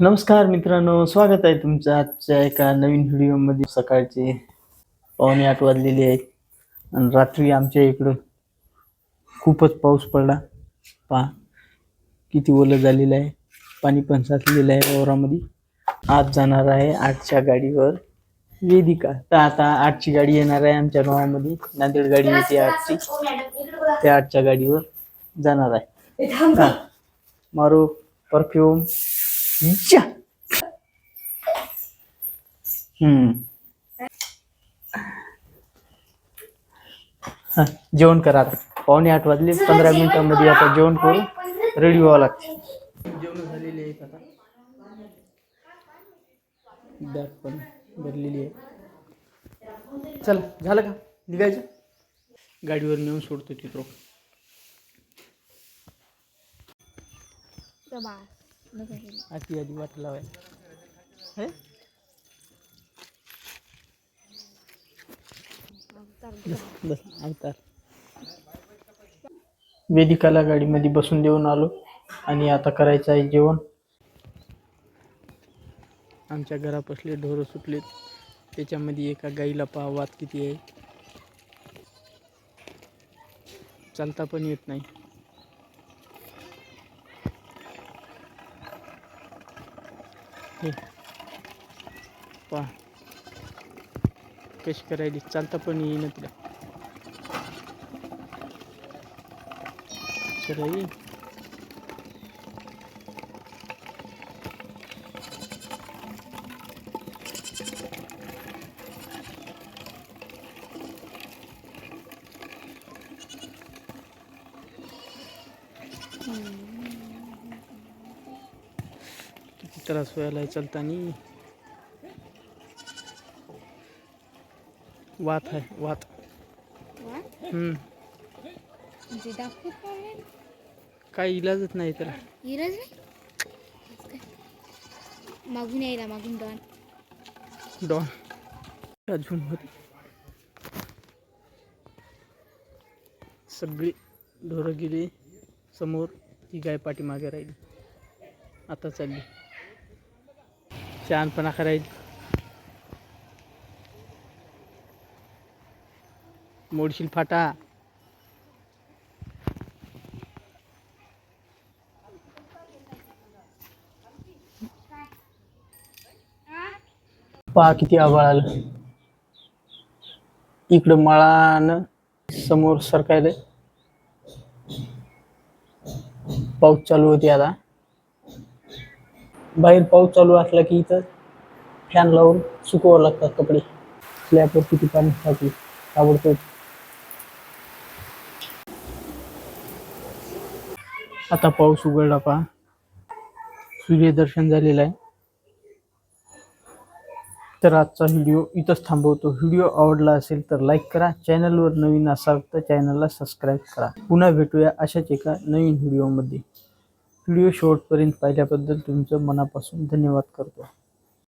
नमस्कार मित्रांनो स्वागत आहे तुमचं आजच्या एका नवीन व्हिडिओमध्ये. सकाळचे पावणे आठ वाजलेले आहेत आणि रात्री आमच्या इकडं खूपच पाऊस पडला. पहा किती ओलं झालेलं आहे. पाणी पण साचलेलं आहे वावरामध्ये आज जाणार आहे आठच्या गाडीवर वेदिका. तर आता आठची गाडी येणार आहे आमच्या गावामध्ये नांदेड गाडी येते आठची. त्या आठच्या गाडीवर जाणार आहे. मारो परफ्यूम. हा, जेवण करा आता. पावणे आठ वाजले पंधरा मिनिटांमध्ये आता जेवण करून रेडी व्हावं लागते. जेवण झालेली आहेत आता. बॅग पण भरलेली आहे. चल झालं का? निघायचं? गाडीवर नेऊन सोडतो तिथं आधी आधी वाट लावायला हे? वेदिकाला गाडीमध्ये बसून देऊन आलो आणि आता करायचं आहे जेवण. आमच्या घरापासले ढोरं सुटलेत. त्याच्यामध्ये एका गाईला पहा किती आहे. चालता पण येत नाही. हे पहा कशी करायली चालता पण येईन तिला चला ये किती त्रास व्हायला चालतानी वात आहे वात. हम्म. म्हणजे काही इलाजच नाही इरज नाही? मागून यायला मागून डॉन. डॉन. अजून होती सगळी ढोरं गेली समोर ती गाय पाठीमागे राहिली. आता चालली. शहाणपणा करायची मोडशील फाटा पहा किती आभाळ आलं. इकडं मळानं समोर सरकायला पाऊस चालू होती आता. बाहेर पाऊस चालू असला की इथं फॅन लावून सुकवावं लागतात कपडे. स्लॅबवर किती पाणी टाकली आवडतो आता पाऊस उघडला पहा. सूर्यदर्शन झालेलं आहे. तर आजचा व्हिडिओ इथंच थांबवतो. व्हिडिओ आवडला असेल तर लाईक करा. चॅनलवर नवीन असाल तर चॅनलला सबस्क्राईब करा. पुन्हा भेटूया अशाच एका नवीन व्हिडिओमध्ये. व्हिडिओ शेवटपर्यंत पाहिल्याबद्दल तुमचं मनापासून धन्यवाद करतो.